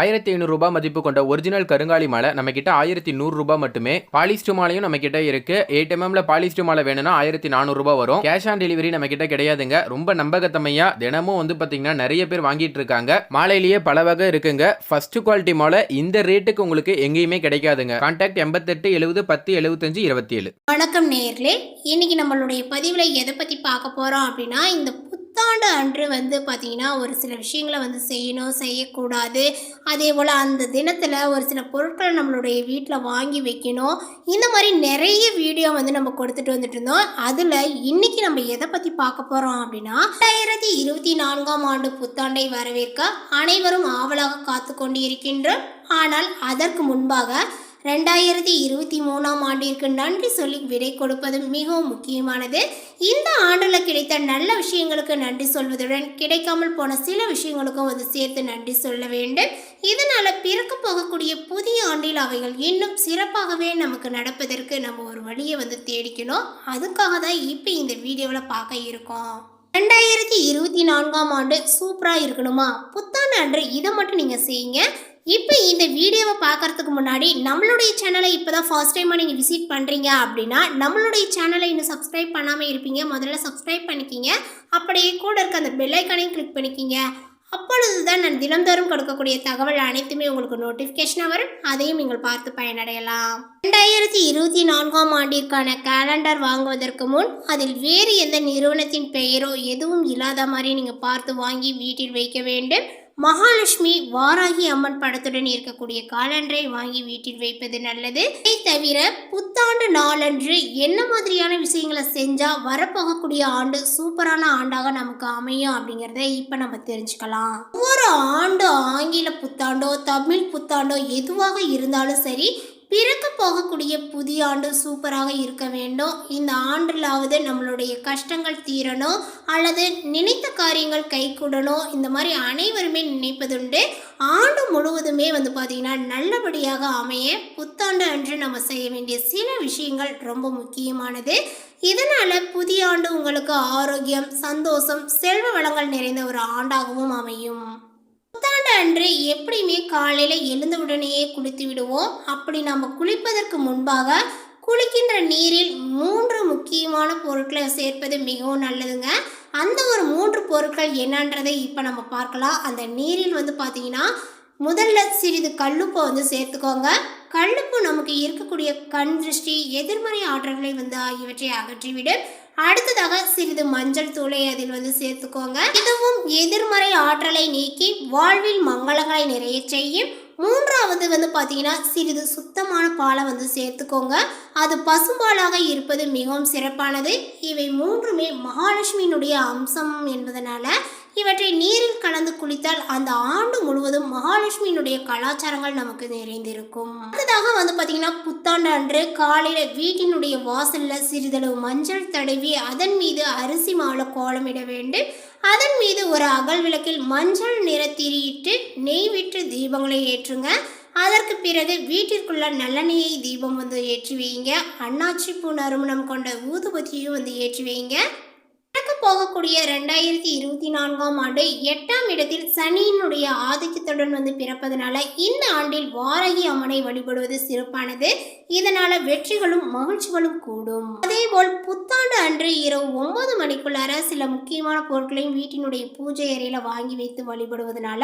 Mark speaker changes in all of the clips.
Speaker 1: ஆயிரத்தி ஐநூறுரூபா மதிப்பு கொண்ட ஒரிஜினல் கருங்காலி மாலை நம்ம கிட்ட ஆயிரத்தி நூறுரூபா மட்டுமே. பாலிஸ்டர் மாலையும் நம்ம கிட்ட இருக்கு எயிட் எம்எம்ல பாலிஸ்டர் மாலை வேணும்னா ஆயிரத்தி நானூறுரூபா வரும். கேஷ் ஆன் டெலிவரி நம்ம கிட்ட கிடையாதுங்க. ரொம்ப நம்பகத்தமையா தினமும் வந்து பாத்தீங்கன்னா நிறைய பேர் வாங்கிட்டு இருக்காங்க. மாலையிலேயே பல வகை இருக்குங்க. ஃபர்ஸ்ட் குவாலிட்டி மாலை இந்த ரேட்டுக்கு உங்களுக்கு எங்கேயுமே கிடைக்காதுங்க. கான்டாக்ட் எண்பத்தெட்டு எழுபது பத்து எழுபத்தஞ்சு இருபத்தி ஏழு
Speaker 2: வணக்கம் நேர்களே இன்னைக்கு நம்மளுடைய பதிவில் எதை பற்றி பார்க்க போகிறோம் அப்படின்னா இந்த புத்தாண்டு அன்று வந்து பார்த்திங்கன்னா ஒரு சில விஷயங்களை வந்து செய்யணும் செய்யக்கூடாது. அதே போல் அந்த தினத்தில் ஒரு சில பொருட்களை நம்மளுடைய வீட்டில் வாங்கி வைக்கணும். இந்த மாதிரி நிறைய வீடியோ வந்து நம்ம கொடுத்துட்டு வந்துட்டு இருந்தோம். அதில் இன்னைக்கு நம்ம எதை பற்றி பார்க்க போகிறோம் அப்படின்னா ரெண்டாயிரத்தி இருபத்தி நான்காம் ஆண்டு புத்தாண்டை வரவேற்க அனைவரும் ஆவலாக காத்து கொண்டு இருக்கின்றோம் ஆனால் அதற்கு முன்பாக ரெண்டாயிரத்தி இருபத்தி மூணாம் ஆண்டிற்கு நன்றி சொல்லி விடை கொடுப்பது மிகவும் முக்கியமானது. இந்த ஆண்டில் கிடைத்த நல்ல விஷயங்களுக்கு நன்றி சொல்வதுடன் கிடைக்காமல் போன சில விஷயங்களுக்கும் வந்து சேர்த்து நன்றி சொல்ல வேண்டும். இதனால் பிறக்க போகக்கூடிய புதிய ஆண்டில் அவைகள் இன்னும் சிறப்பாகவே நமக்கு நடப்பதற்கு நம்ம ஒரு வழியை வந்து தேடிக்கணும். அதுக்காக தான் இப்போ இந்த வீடியோவில் பார்க்க இருக்கோம். ரெண்டாயிரத்தி இருபத்தி நான்காம் ஆண்டு சூப்பராக இருக்கணுமா? புத்தாண்டு அன்று இதை மட்டும் நீங்கள் செய்யுங்க. இப்போ இந்த வீடியோவை பார்க்கறதுக்கு முன்னாடி நம்மளுடைய சேனலை இப்போ தான் ஃபர்ஸ்ட் டைமாக நீங்கள் விசிட் பண்ணுறீங்க அப்படின்னா நம்மளுடைய சேனலை இன்னும் சப்ஸ்கிரைப் பண்ணாமல் இருப்பீங்க. முதல்ல சப்ஸ்கிரைப் பண்ணிக்கிங்க. அப்படியே கூட இருக்க அந்த பெல்லைக்கானையும் கிளிக் பண்ணிக்கிங்க. அப்பொழுது தான் நான் தினந்தோறும் கொடுக்கக்கூடிய தகவல் அனைத்துமே உங்களுக்கு நோட்டிஃபிகேஷனாக வரும். அதையும் நீங்கள் பார்த்து பயனடையலாம். ரெண்டாயிரத்தி இருபத்தி நான்காம் ஆண்டிற்கான கேலண்டர் வாங்குவதற்கு முன் அதில் வேறு எந்த நிறுவனத்தின் பெயரோ எதுவும் இல்லாத மாதிரி நீங்கள் பார்த்து வாங்கி வீட்டில் வைக்க வேண்டும். மகாலட்சுமி வாராகி அம்மன் படத்துடன் இருக்கக்கூடிய காலண்டரை வாங்கி வீட்டில் வைப்பது நல்லது. இதை தவிர புத்தாண்டு நாளன்று என்ன மாதிரியான விஷயங்களை செஞ்சால் வரப்போகக்கூடிய ஆண்டு சூப்பரான ஆண்டாக நமக்கு அமையும் அப்படிங்கிறத இப்போ நம்ம தெரிஞ்சுக்கலாம். ஒவ்வொரு ஆண்டு ஆங்கில புத்தாண்டோ தமிழ் புத்தாண்டோ எதுவாக இருந்தாலும் சரி பிறக்க போகக்கூடிய புதிய ஆண்டு சூப்பராக இருக்க வேண்டும். இந்த ஆண்டிலாவது நம்மளுடைய கஷ்டங்கள் தீரணும். அல்லது நினைத்த காரியங்கள் கைகூடணும் இந்த மாதிரி அனைவருமே நினைப்பதுண்டு. ஆண்டு முழுவதுமே வந்து பார்த்திங்கன்னா நல்லபடியாக அமைய புத்தாண்டு அன்று நம்ம செய்ய வேண்டிய சில விஷயங்கள் ரொம்ப முக்கியமானது. இதனால் புதிய ஆண்டு உங்களுக்கு ஆரோக்கியம் சந்தோஷம் செல்வ வளங்கள் நிறைந்த ஒரு ஆண்டாகவும் அமையும். புத்தாண்டு அன்று எப்படியுமே காலையில் எழுந்த உடனேயே குளித்து விடுவோம். அப்படி நம்ம குளிப்பதற்கு முன்பாக குளிக்கின்ற நீரில் மூன்று முக்கியமான பொருட்களை சேர்ப்பது மிகவும் நல்லதுங்க. அந்த ஒரு மூன்று பொருட்கள் என்னன்றதை இப்போ நம்ம பார்க்கலாம். அந்த நீரில் வந்து பார்த்தீங்கன்னா முதல்ல சிறிது கல்லுப்பை வந்து சேர்த்துக்கோங்க. கல்லுப்பு நமக்கு இருக்கக்கூடிய கண் திருஷ்டி எதிர்மறை ஆற்றல்களை வந்து ஆகியவற்றை அகற்றிவிடும். அடுத்ததாக சிறிது மஞ்சள் தூளை அதில் வந்து சேர்த்துக்கோங்க. இதுவும் எதிர்மறை ஆற்றலை நீக்கி வாழ்வில் மங்களங்களை நிறைய செய்யும். மூன்றாவது வந்து பார்த்தீங்கன்னா சிறிது சுத்தமான பாலை வந்து சேர்த்துக்கோங்க. அது பசும்பாலாக இருப்பது மிகவும் சிறப்பானது. இவை மூன்றுமே மகாலட்சுமியினுடைய அம்சம் என்பதனால இவற்றை நீரில் கலந்து குளித்தால் அந்த ஆண்டு முழுவதும் மகாலட்சுமியினுடைய கலாச்சாரங்கள் நமக்கு நிறைந்திருக்கும். அடுத்ததாக வந்து பார்த்தீங்கன்னா புத்தாண்டு அன்று காலையில் வீட்டினுடைய வாசலில் சிறிதளவு மஞ்சள் தடவி அதன் மீது அரிசி மாலை கோலமிட வேண்டும். அதன் மீது ஒரு அகல் விளக்கில் மஞ்சள் நிற திரியிட்டு நெய் விட்டு தீபங்களை ஏற்றுங்க. அதற்கு பிறகு வீட்டிற்குள்ள நல்லெண்ணெயை தீபம் வந்து ஏற்றி வைங்க. அன்னாச்சி பூ நறுமணம் கொண்ட ஊதுபத்தியும் வந்து ஏற்றி வைங்க. போகக்கூடிய ரெண்டாயிரத்தி இருபத்தி நான்காம் ஆண்டு எட்டாம் இடத்தில் சனியினுடைய ஆதிக்கத்துடன் வந்து பிறப்பதனால இந்த ஆண்டில் வாரகி அம்மனை வழிபடுவது சிறப்பானது. இதனால வெற்றிகளும் மகிழ்ச்சிகளும் கூடும். அதேபோல் புத்தாண்டு அன்று இரவு ஒன்பது மணிக்குள்ளார சில முக்கியமான பொருட்களையும் வீட்டினுடைய பூஜை அறையில வாங்கி வைத்து வழிபடுவதனால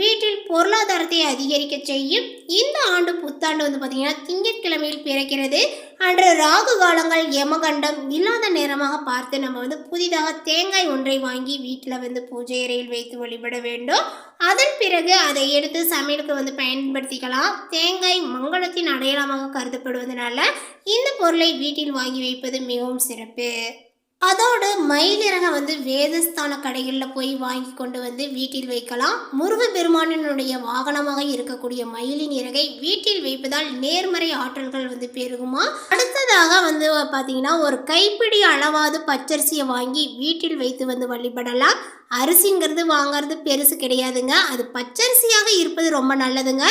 Speaker 2: வீட்டில் பொருளாதாரத்தை அதிகரிக்க செய்யும். இந்த ஆண்டு புத்தாண்டு வந்து பார்த்தீங்கன்னா திங்கட்கிழமையில் பிறக்கிறது. அன்று ராகு காலங்கள் யமகண்டம் இல்லாத நேரமாக பார்த்து நம்ம வந்து புதிதாக தேங்காய் ஒன்றை வாங்கி வீட்டில் வந்து பூஜை அறையில் வைத்து வழிபட வேண்டும். அதன் பிறகு அதை எடுத்து சமையலுக்கு வந்து பயன்படுத்திக்கலாம். தேங்காய் மங்களத்தின் அடையாளமாக கருதப்படுவதனால இந்த பொருளை வீட்டில் வாங்கி வைப்பது மிகவும் சிறப்பு. அதோடு மயிலிறகை வந்து வேதஸ்தான கடைகளில் போய் வாங்கி கொண்டு வந்து வீட்டில் வைக்கலாம். முருகப்பெருமானினுடைய வாகனமாக இருக்கக்கூடிய மயிலின் இறகை வீட்டில் வைப்பதால் நேர்மறை ஆற்றல்கள் வந்து பெருகுமா? அடுத்ததாக வந்து பார்த்தீங்கன்னா ஒரு கைப்பிடி அளவாது பச்சரிசியை வாங்கி வீட்டில் வைத்து வந்து வழிபடலாம். அரிசிங்கிறது வாங்குறது பெருசு கிடையாதுங்க. அது பச்சரிசியாக இருப்பது ரொம்ப நல்லதுங்க.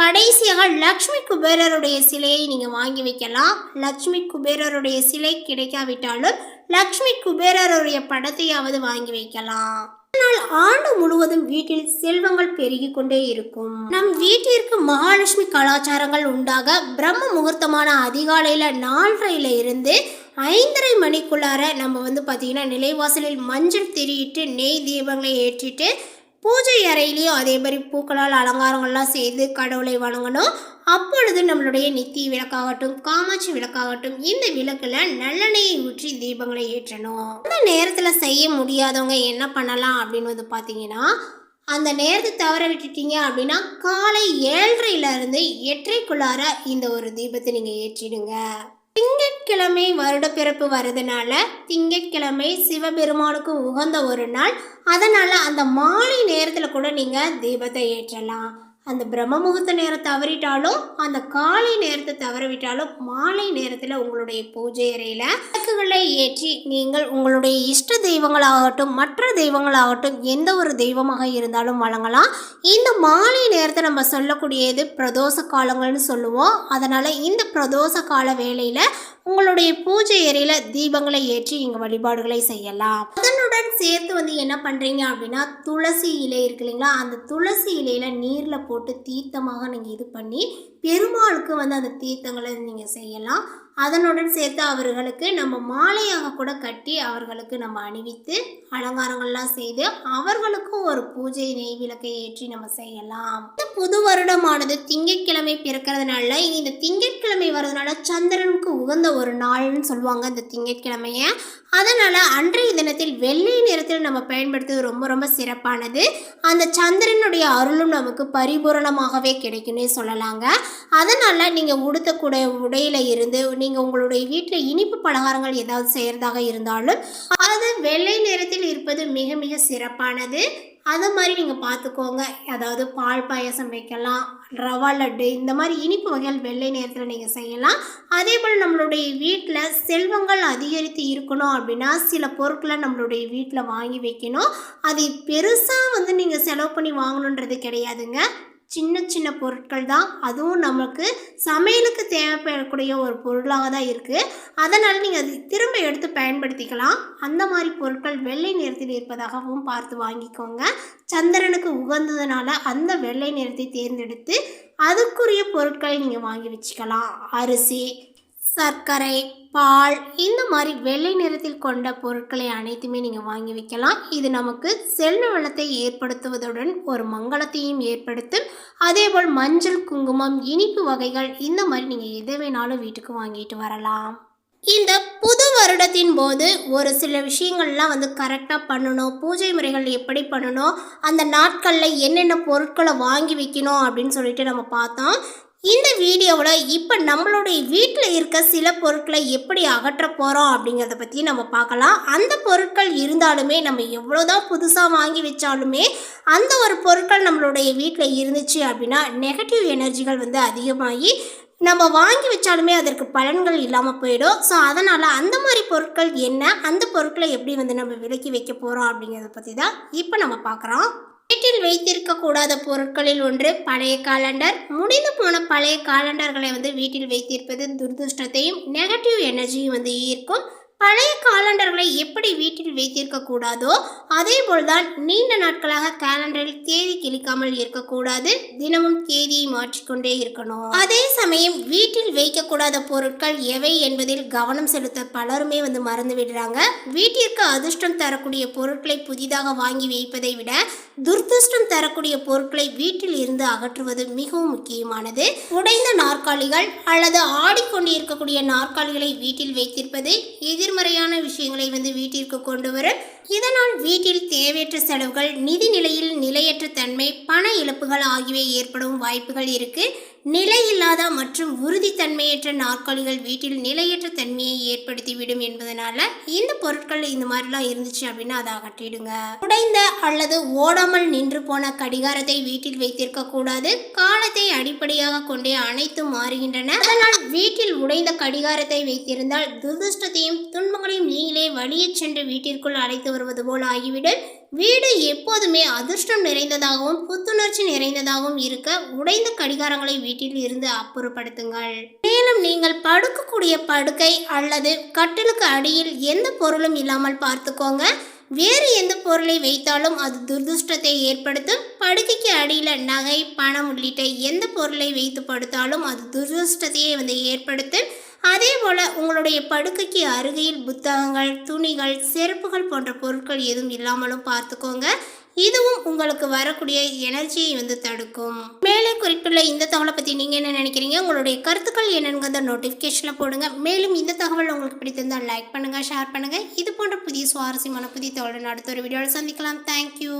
Speaker 2: கடைசியாக லக்ஷ்மி குபேரருடைய சிலையை நீங்கள் வாங்கி வைக்கலாம். லக்ஷ்மி குபேரருடைய சிலை கிடைக்காவிட்டாலும் லக்ஷ்மி குபேரருடைய படத்தையாவது வாங்கி வைக்கலாம். ஆனால் ஆண்டு முழுவதும் வீட்டில் செல்வங்கள் பெருகி கொண்டே இருக்கும். நம் வீட்டிற்கு மகாலட்சுமி கலாச்சாரங்கள் உண்டாக பிரம்ம முகூர்த்தமான அதிகாலையில் நாலரையில இருந்து ஐந்தரை மணிக்குள்ளார நம்ம வந்து பார்த்தீங்கன்னா நிலைவாசலில் மஞ்சள் திரியிட்டு நெய் தீபங்களை ஏற்றிட்டு பூஜை அறையிலையும் அதே மாதிரி பூக்களால் அலங்காரங்கள்லாம் செய்து கடவுளை வணங்கணும். அப்பொழுது நம்மளுடைய நித்தி விளக்காகட்டும் காமாட்சி விளக்காகட்டும் இந்த விளக்கில் நல்லெண்ணெயை ஊற்றி தீபங்களை ஏற்றணும். அந்த நேரத்தில் செய்ய முடியாதவங்க என்ன பண்ணலாம் அப்படின்னு வந்து பார்த்தீங்கன்னா அந்த நேரத்தை தவற விட்டுட்டீங்க அப்படின்னா காலை ஏழரையிலேருந்து எட்டரைக்குள்ளார இந்த ஒரு தீபத்தை நீங்கள் ஏற்றிடுங்க. திங்கட்கிழமை வருடப்பிறப்பு வரதுனால திங்கட்கிழமை சிவபெருமானுக்கு உகந்த ஒரு நாள். அதனால் அந்த மாலை நேரத்தில் கூட நீங்கள் தீபத்தை ஏற்றலாம். அந்த பிரம்ம முகூர்த்த நேரம் தவறிட்டாலும் அந்த காலை நேரத்தை தவறவிட்டாலும் மாலை நேரத்தில் உங்களுடைய பூஜை அறையில் விளக்குகளை ஏற்றி நீங்கள் உங்களுடைய இஷ்ட தெய்வங்களாகட்டும் மற்ற தெய்வங்களாகட்டும் எந்த ஒரு தெய்வமாக இருந்தாலும் வழங்கலாம். இந்த மாலை நேரத்தை நம்ம சொல்லக்கூடியது பிரதோஷ காலங்கள்னு சொல்லுவோம். அதனால் இந்த பிரதோஷ கால வேளையில் உங்களுடைய பூஜை அறையில் தீபங்களை ஏற்றி நீங்கள் வழிபாடுகளை செய்யலாம். அதனுடன் சேர்த்து வந்து என்ன பண்ணுறீங்க அப்படின்னா துளசி இலை இருக்கு இல்லைங்களா? அந்த துளசி இலையில நீரில் போட்டு தீர்த்தமாக நீங்கள் இது பண்ணி பெருமாளுக்கு வந்து அந்த தீர்த்தங்களை நீங்கள் செய்யலாம். அதனுடன் சேர்த்து அவர்களுக்கு நம்ம மாலையாக கூட கட்டி அவர்களுக்கு நம்ம அணிவித்து அலங்காரங்கள்லாம் செய்து அவர்களுக்கும் ஒரு பூஜை நெய் விளக்கை ஏற்றி நம்ம செய்யலாம். இந்த புது வருடமானது திங்கட்கிழமை பிறக்கிறதுனால இந்த திங்கட்கிழமை வர்றதுனால சந்திரனுக்கு உகந்த ஒரு நாள்னு சொல்லுவாங்க இந்த திங்கட்கிழமைய. அதனால் அன்றைய தினத்தில் வெள்ளை நிறத்தில் நம்ம பயன்படுத்துவது ரொம்ப ரொம்ப சிறப்பானது. அந்த சந்திரனுடைய அருளும் நமக்கு பரிபூரணமாகவே கிடைக்கும்னே சொல்லலாங்க. அதனால் நீங்கள் உடுத்தக்கூடிய உடையில இருந்து நீங்கள் உங்களுடைய வீட்டில் இனிப்பு பலகாரங்கள் ஏதாவது செய்கிறதாக இருந்தாலும் அது வெள்ளை நிறத்தில் இருப்பது மிக மிக சிறப்பானது. அதை மாதிரி நீங்கள் பார்த்துக்கோங்க அதாவது பால் பாயசம் வைக்கலாம் ரவா லட்டு இந்த மாதிரி இனிப்பு வகைகள் வெள்ளை நேரத்தில் நீங்கள் செய்யலாம். அதே போல் நம்மளுடைய வீட்டில் செல்வங்கள் அதிகரித்து இருக்கணும் அப்படின்னா சில பொருட்களை நம்மளுடைய வீட்டில் வாங்கி வைக்கணும். அதை பெருசாக வந்து நீங்கள் செலவு பண்ணி வாங்கணுன்றது கிடையாதுங்க. சின்ன சின்ன பொருட்கள் தான். அதுவும் நமக்கு சமையலுக்கு தேவைப்படக்கூடிய ஒரு பொருளாக தான் இருக்குது அதனால் நீங்கள் அது திரும்ப எடுத்து பயன்படுத்திக்கலாம். அந்த மாதிரி பொருட்கள் வெள்ளை நிறத்தில் இருப்பதாகவும் பார்த்து வாங்கிக்கோங்க. சந்திரனுக்கு உகந்ததுனால அந்த வெள்ளை நிறத்தை தேர்ந்தெடுத்து அதுக்குரிய பொருட்களை நீங்கள் வாங்கி வச்சுக்கலாம். அரிசி சர்க்கரை பால் இந்த மாதிரி வெள்ளை நிறத்தில் கொண்ட பொருட்களை அனைத்துமே நீங்கள் வாங்கி வைக்கலாம். இது நமக்கு செல்வ வளத்தை ஏற்படுத்துவதுடன் ஒரு மங்களத்தையும் ஏற்படுத்தும். அதேபோல் மஞ்சள் குங்குமம் இனிப்பு வகைகள் இந்த மாதிரி நீங்கள் எது வேணாலும் வீட்டுக்கு வாங்கிட்டு வரலாம். இந்த புது வருடத்தின் போது ஒரு சில விஷயங்கள்லாம் வந்து கரெக்டாக பண்ணணும். பூஜை முறைகள் எப்படி பண்ணணும்? அந்த நாட்களில் என்னென்ன பொருட்களை வாங்கி வைக்கணும் அப்படின்னு சொல்லிட்டு நம்ம பார்த்தோம் இந்த வீடியோவில் இப்போ நம்மளுடைய வீட்டில் இருக்க சில பொருட்களை எப்படி அகற்ற போகிறோம் அப்படிங்கிறத பற்றி நம்ம பார்க்கலாம். அந்த பொருட்கள் இருந்தாலுமே நம்ம எவ்வளோதான் புதுசாக வாங்கி வச்சாலுமே அந்த ஒரு பொருட்கள் நம்மளுடைய வீட்டில் இருந்துச்சு அப்படின்னா நெகட்டிவ் எனர்ஜிகள் வந்து அதிகமாகி நம்ம வாங்கி வச்சாலுமே அதற்கு பலன்கள் இல்லாமல் போயிடும். ஸோ அதனால் அந்த மாதிரி பொருட்கள் என்ன? அந்த பொருட்களை எப்படி வந்து நம்ம விலக்கி வைக்க போகிறோம் அப்படிங்கிறத பற்றி தான் இப்போ நம்ம பார்க்குறோம். வீட்டில் வைத்திருக்க கூடாத பொருட்களில் ஒன்று பழைய காலண்டர் முடிந்து போன பழைய காலண்டர்களை வந்து வீட்டில் வைத்திருப்பது துர்துஷ்டத்தையும் நெகட்டிவ் எனர்ஜியும் வந்து ஈர்க்கும். பழைய காலண்டர்களை எப்படி வீட்டில் வைத்திருக்க கூடாதோ அதே போல்தான் நீண்ட நாட்களாக கேலண்டரில் தேதி கிழிக்காமல் இருக்கக்கூடாது. தினமும் தேதியை மாற்றிக்கொண்டே இருக்கணும். அதே சமயம் வீட்டில் வைக்கக்கூடாத பொருட்கள் எவை என்பதில் கவனம் செலுத்த பலருமே வந்து மறந்து விடுறாங்க. வீட்டிற்கு அதிர்ஷ்டம் தரக்கூடிய பொருட்களை புதிதாக வாங்கி வைப்பதை விட துர்திருஷ்டம் தரக்கூடிய பொருட்களை வீட்டில் இருந்து அகற்றுவது மிகவும் முக்கியமானது. உடைந்த நாற்காலிகள் அல்லது ஆடிக்கொண்டு இருக்கக்கூடிய நாற்காலிகளை வீட்டில் வைத்திருப்பது நேர்மறையான விஷயங்களை வந்து வீட்டிற்கு கொண்டு வரும் இதனால் வீட்டில் தேவையற்ற செலவுகள் நிதி நிலையில் நிலையற்ற தன்மை பண இழப்புகள் ஆகியவை ஏற்படும் வாய்ப்புகள் இருக்கு. நிலையில்லாத மற்றும் உறுதித்தன்மையற்ற நாற்காலிகள் வீட்டில் நிலையற்ற தன்மையை ஏற்படுத்திவிடும் என்பதனால இந்த பொருட்கள் இந்த மாதிரிலாம் இருந்துச்சு அப்படின்னா அதை அகற்றிடுங்க. உடைந்த அல்லது ஓடாமல் நின்று போன கடிகாரத்தை வீட்டில் வைத்திருக்க கூடாது. காலத்தை அடிப்படையாக கொண்டே அனைத்தும் மாறுகின்றன. அதனால் வீட்டில் உடைந்த கடிகாரத்தை வைத்திருந்தால் துர்திருஷ்டத்தையும் துன்பங்களையும் நீங்களே வழியே சென்று வீட்டிற்குள் அழைத்து வருவது போல் ஆகிவிடும். வீடு எப்போதுமே அதிர்ஷ்டம் நிறைந்ததாகவும் புத்துணர்ச்சி நிறைந்ததாகவும் இருக்க உடைந்த கடிகாரங்களை வீட்டில் இருந்து அப்புறப்படுத்துங்கள். மேலும் நீங்கள் படுக்கக்கூடிய படுக்கை அல்லது கட்டிலுக்கு அடியில் எந்த பொருளும் இல்லாமல் பார்த்துக்கோங்க. வேறு எந்த பொருளை வைத்தாலும் அது துர்திருஷ்டத்தை ஏற்படுத்தும். படுக்கைக்கு அடியில் நகை பணம் உள்ளிட்ட எந்த பொருளை வைத்து படுத்தாலும் அது துர்துஷ்டத்தையே வந்து ஏற்படுத்தும். அதே போல் உங்களுடைய படுக்கைக்கு அருகில் புத்தகங்கள் துணிகள் செருப்புகள் போன்ற பொருட்கள் எதுவும் இல்லாமலும் பார்த்துக்கோங்க. இதுவும் உங்களுக்கு வரக்கூடிய எனர்ஜியை வந்து தடுக்கும். மேலே குறிப்பிட்டுள்ள இந்த தகவலை பற்றி நீங்கள் என்ன நினைக்கிறீங்க? உங்களுடைய கருத்துக்கள் என்னங்கிறத நோட்டிஃபிகேஷனில் போடுங்க. மேலும் இந்த தகவல் உங்களுக்கு பிடித்திருந்தால் லைக் பண்ணுங்கள் ஷேர் பண்ணுங்கள் இது போன்ற புதிய சுவாரஸ்யமான புதிய தகவலை அடுத்த ஒரு வீடியோவில் சந்திக்கலாம். தேங்க்யூ